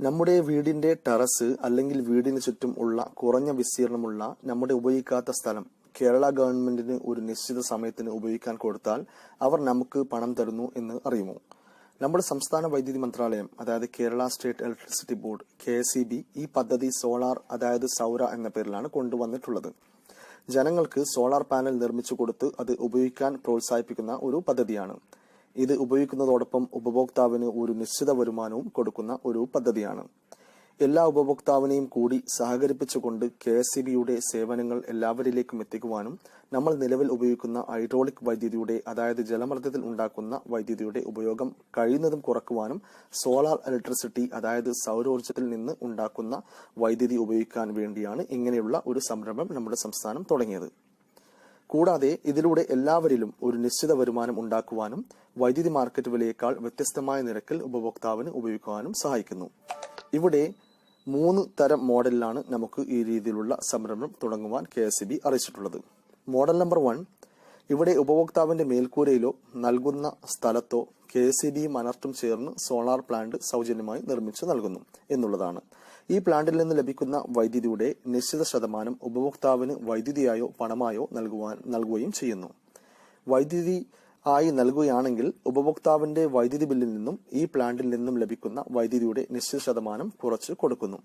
നമ്മുടെ വീടിന്റെ ടെറസ് അല്ലെങ്കിൽ വീടിന് ചുറ്റും ഉള്ള കുറഞ്ഞ വിസ്തീർണമുള്ള നമ്മുടെ ഉപയോഗിക്കാത്ത സ്ഥലം കേരള ഗവൺമെന്റിന് ഒരു നിശ്ചിത സമയത്തിന് ഉപയോഗിക്കാൻ കൊടുത്താൽ അവർ നമുക്ക് പണം തരുന്നു എന്ന് അറിയുമോ? നമ്മുടെ സംസ്ഥാന വൈദ്യുതി മന്ത്രാലയം അതായത് Kerala state electricity board K ഈ പദ്ധതി സോളാർ അതായത് സൗര എന്ന പേരിലാണ് കൊണ്ടുവന്നിട്ടുള്ളത്. ജനങ്ങൾക്ക് സോളാർ പാനൽ നിർമ്മിച്ചു കൊടുത്ത് അത് ഉപയോഗിക്കാൻ പ്രോത്സാഹിപ്പിക്കുന്ന ഒരു പദ്ധതിയാണ്. ഇത് ഉപയോഗിക്കുന്നതോടൊപ്പം ഉപഭോക്താവിന് ഒരു നിശ്ചിത വരുമാനവും കൊടുക്കുന്ന ഒരു പദ്ധതിയാണ്. എല്ലാ ഉപഭോക്താവിനെയും കൂടി സഹകരിപ്പിച്ചുകൊണ്ട് കെ എസ് ബിയുടെ സേവനങ്ങൾ എല്ലാവരിലേക്കും എത്തിക്കുവാനും നമ്മൾ നിലവിൽ ഉപയോഗിക്കുന്ന ഹൈഡ്രോളിക് വൈദ്യുതിയുടെ അതായത് ജലമർദ്ദത്തിൽ ഉണ്ടാക്കുന്ന വൈദ്യുതിയുടെ ഉപയോഗം കഴിയുന്നതും കുറക്കുവാനും സോളാർ ഇലക്ട്രിസിറ്റി അതായത് സൗരോർജത്തിൽ നിന്ന് ഉണ്ടാക്കുന്ന വൈദ്യുതി ഉപയോഗിക്കാൻ വേണ്ടിയാണ് ഇങ്ങനെയുള്ള ഒരു സംരംഭം നമ്മുടെ സംസ്ഥാനം തുടങ്ങിയത്. കൂടാതെ ഇതിലൂടെ എല്ലാവരിലും ഒരു നിശ്ചിത വരുമാനം ഉണ്ടാക്കുവാനും വൈദ്യുതി മാർക്കറ്റ് വിലയേക്കാൾ വ്യത്യസ്തമായ നിരക്കിൽ ഉപഭോക്താവിന് ഉപയോഗിക്കുവാനും സഹായിക്കുന്നു. ഇവിടെ മൂന്ന് തരം മോഡലിലാണ് നമുക്ക് ഈ രീതിയിലുള്ള സംരംഭം തുടങ്ങുവാൻ കെ അറിയിച്ചിട്ടുള്ളത്. മോഡൽ നമ്പർ വൺ ഇവിടെ ഉപഭോക്താവിന്റെ മേൽക്കൂരയിലോ നൽകുന്ന സ്ഥലത്തോ കെ എസ് ബിയും അനർട്ടും ചേർന്ന് സോളാർ പ്ലാന്റ് സൗജന്യമായി നിർമ്മിച്ചു നൽകുന്നു എന്നുള്ളതാണ്. ഈ പ്ലാന്റിൽ നിന്ന് ലഭിക്കുന്ന വൈദ്യുതിയുടെ നിശ്ചിത ശതമാനം ഉപഭോക്താവിന് വൈദ്യുതിയായോ പണമായോ നൽകുവാൻ നൽകുകയും ചെയ്യുന്നു. വൈദ്യുതി ആയി നൽകുകയാണെങ്കിൽ ഉപഭോക്താവിന്റെ വൈദ്യുതി ബില്ലിൽ നിന്നും ഈ പ്ലാന്റിൽ നിന്നും ലഭിക്കുന്ന വൈദ്യുതിയുടെ നിശ്ചിത ശതമാനം കുറച്ച് കൊടുക്കുന്നു.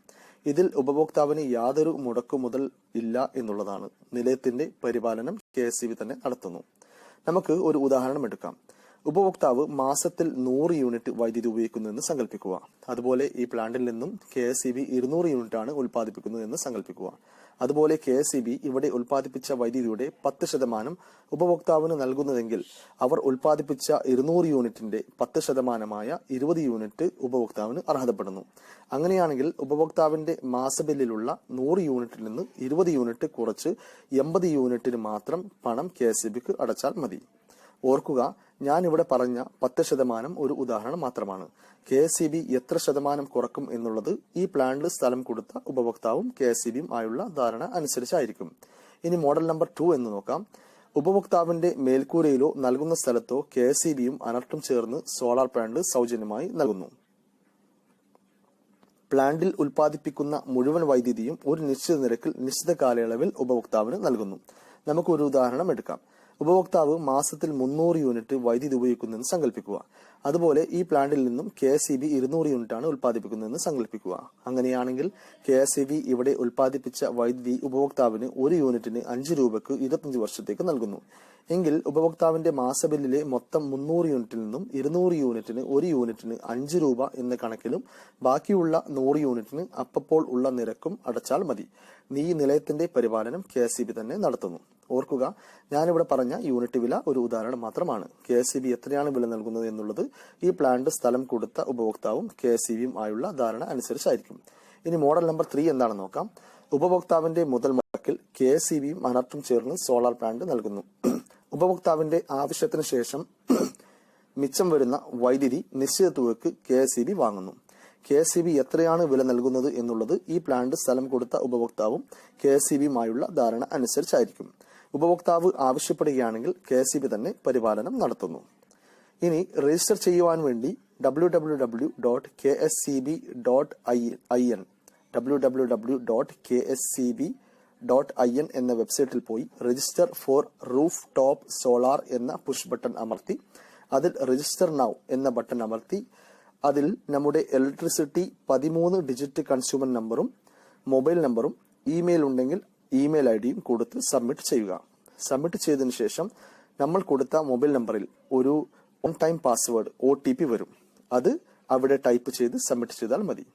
ഇതിൽ ഉപഭോക്താവിന് യാതൊരു മുടക്കുമുതൽ ഇല്ല എന്നുള്ളതാണ്. നിലയത്തിന്റെ പരിപാലനം കെ തന്നെ നടത്തുന്നു. നമുക്ക് ഒരു ഉദാഹരണം എടുക്കാം. ഉപഭോക്താവ് മാസത്തിൽ നൂറ് യൂണിറ്റ് വൈദ്യുതി ഉപയോഗിക്കുന്നുവെന്ന് സങ്കല്പിക്കുക അതുപോലെ ഈ പ്ലാന്റിൽ നിന്നും കെ എസ് ഇ ബി ഇരുന്നൂറ് യൂണിറ്റ് ആണ് ഉൽപ്പാദിപ്പിക്കുന്നതെന്ന് സങ്കല്പിക്കുക അതുപോലെ കെ എസ് ഇ ബി ഇവിടെ ഉൽപ്പാദിപ്പിച്ച വൈദ്യുതിയുടെ പത്ത് ശതമാനം ഉപഭോക്താവിന് നൽകുന്നതെങ്കിൽ അവർ ഉൽപ്പാദിപ്പിച്ച ഇരുന്നൂറ് യൂണിറ്റിന്റെ പത്ത് ശതമാനമായ ഇരുപത് യൂണിറ്റ് ഉപഭോക്താവിന് അർഹതപ്പെടുന്നു. അങ്ങനെയാണെങ്കിൽ ഉപഭോക്താവിന്റെ മാസബില്ലിലുള്ള നൂറ് യൂണിറ്റിൽ നിന്ന് ഇരുപത് യൂണിറ്റ് കുറച്ച് എൺപത് യൂണിറ്റിന് മാത്രം പണം കെ എസ് ഇ ബിക്ക് അടച്ചാൽ മതി. ഓർക്കുക ഞാൻ ഇവിടെ പറഞ്ഞ പത്ത് ശതമാനം ഒരു ഉദാഹരണം മാത്രമാണ്. കെ എസ് സി ബി എത്ര ശതമാനം കുറക്കും എന്നുള്ളത് ഈ പ്ലാനിൽ സ്ഥലം കൊടുത്ത ഉപഭോക്താവും കെ എസ് സി ബിയും ആയുള്ള ധാരണ അനുസരിച്ചായിരിക്കും. ഇനി മോഡൽ നമ്പർ ടു എന്ന് നോക്കാം. ഉപഭോക്താവിന്റെ മേൽക്കൂരയിലോ നൽകുന്ന സ്ഥലത്തോ കെ എസ് സി ബിയും അനർട്ടും ചേർന്ന് സോളാർ പ്ലാന്റ് സൗജന്യമായി നൽകുന്നു. പ്ലാന്റിൽ ഉൽപ്പാദിപ്പിക്കുന്ന മുഴുവൻ വൈദ്യുതിയും ഒരു നിശ്ചിത നിരക്കിൽ നിശ്ചിത കാലയളവിൽ ഉപഭോക്താവിന് നൽകുന്നു. നമുക്ക് ഒരു ഉദാഹരണം എടുക്കാം. ഉപഭോക്താവ് മാസത്തിൽ മുന്നൂറ് യൂണിറ്റ് വൈദ്യുതി ഉപയോഗിക്കുന്നെന്ന് സങ്കല്പിക്കുക അതുപോലെ ഈ പ്ലാന്റിൽ നിന്നും കെ എസ് ഇ ബി ഇരുന്നൂറ് യൂണിറ്റാണ് ഉൽപ്പാദിപ്പിക്കുന്നതെന്ന് സങ്കല്പിക്കുക അങ്ങനെയാണെങ്കിൽ കെ എസ് ഇ ബി ഇവിടെ ഉൽപ്പാദിപ്പിച്ച വൈദ്യുതി ഉപഭോക്താവിന് ഒരു യൂണിറ്റിന് അഞ്ച് രൂപയ്ക്ക് ഇരുപത്തഞ്ച് വർഷത്തേക്ക് നൽകുന്നു. എങ്കിൽ ഉപഭോക്താവിന്റെ മാസബില്ലിലെ മൊത്തം മുന്നൂറ് യൂണിറ്റിൽ നിന്നും ഇരുന്നൂറ് യൂണിറ്റിന് ഒരു യൂണിറ്റിന് അഞ്ച് രൂപ എന്ന കണക്കിലും ബാക്കിയുള്ള നൂറ് യൂണിറ്റിന് അപ്പപ്പോൾ ഉള്ള നിരക്കും അടച്ചാൽ മതി. ഈ നിലയത്തിന്റെ പരിപാലനം കെ തന്നെ നടത്തുന്നു. ഓർക്കുക ഞാനിവിടെ പറഞ്ഞ യൂണിറ്റ് വില ഒരു ഉദാഹരണം മാത്രമാണ്. കെ എസ് ബി എത്രയാണ് വില നൽകുന്നത് എന്നുള്ളത് ഈ പ്ലാന്റ് സ്ഥലം കൊടുത്ത ഉപഭോക്താവും കെ എസ് ബിയും ആയുള്ള ധാരണ അനുസരിച്ചായിരിക്കും. ഇനി മോഡൽ നമ്പർ ത്രീ എന്താണെന്ന് നോക്കാം. ഉപഭോക്താവിന്റെ മുതൽ മുടക്കിൽ കെ എസ് ബിയും ചേർന്ന് സോളാർ പ്ലാന്റ് നൽകുന്നു. ഉപഭോക്താവിന്റെ ആവശ്യത്തിന് ശേഷം മിച്ചം വരുന്ന വൈദ്യുതി നിശ്ചിത തുകയ്ക്ക് കെ എസ് ബി വാങ്ങുന്നു. കെ എസ് ബി എത്രയാണ് വില നൽകുന്നത് എന്നുള്ളത് ഈ പ്ലാന്റ് സ്ഥലം കൊടുത്ത ഉപഭോക്താവും കെ എസ് ബിയുമായുള്ള ധാരണ അനുസരിച്ചായിരിക്കും. ഉപഭോക്താവ് ആവശ്യപ്പെടുകയാണെങ്കിൽ കെ എസ് ബി തന്നെ പരിപാലനം നടത്തുന്നു. ഇനി രജിസ്റ്റർ ചെയ്യുവാൻ വേണ്ടി W W W dot K S C B dot I I N W W W dot K S C B dot I N എന്ന വെബ്സൈറ്റിൽ പോയി register for roof top solar എന്ന പുഷ് ബട്ടൺ അമർത്തി അതിൽ register now എന്ന button അമർത്തി അതിൽ നമ്മുടെ ഇലക്ട്രിസിറ്റി പതിമൂന്ന് ഡിജിറ്റ് കൺസ്യൂമർ നമ്പറും മൊബൈൽ നമ്പറും ഇമെയിൽ ഉണ്ടെങ്കിൽ ഇമെയിൽ ഐ ഡിയും കൊടുത്ത് സബ്മിറ്റ് ചെയ്യുക. സബ്മിറ്റ് ചെയ്തതിന് ശേഷം നമ്മൾ കൊടുത്ത മൊബൈൽ നമ്പറിൽ ഒരു one time password O T P വരും. അത് അവിടെ ടൈപ്പ് ചെയ്ത് സബ്മിറ്റ് ചെയ്താൽ മതി.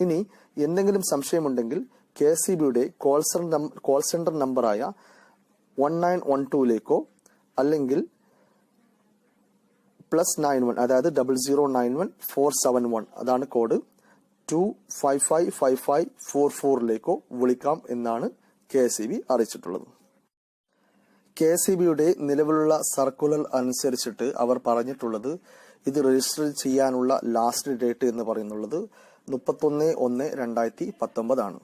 ഇനി എന്തെങ്കിലും സംശയമുണ്ടെങ്കിൽ കെ എസ് സി ബിയുടെ കോൾ സെന്റർ കോൾ സെന്റർ നമ്പറായ വൺ നയൻ വൺ ടൂയിലേക്കോ അല്ലെങ്കിൽ പ്ലസ് നയൻ വൺ അതായത് double zero nine one four seven one അതാണ് code two five five five five four ഫോറിലേക്കോ വിളിക്കാം എന്നാണ് കെ ഇ ബി അറിയിച്ചിട്ടുള്ളത്. കെ ഇ ബിയുടെ നിലവിലുള്ള സർക്കുലർ അനുസരിച്ചിട്ട് അവർ പറഞ്ഞിട്ടുള്ളത് ഇത് രജിസ്റ്റർ ചെയ്യാനുള്ള ലാസ്റ്റ് ഡേറ്റ് എന്ന് പറയുന്നുള്ളത് മുപ്പത്തൊന്ന് ഒന്ന് രണ്ടായിരത്തി പത്തൊമ്പതാണ്.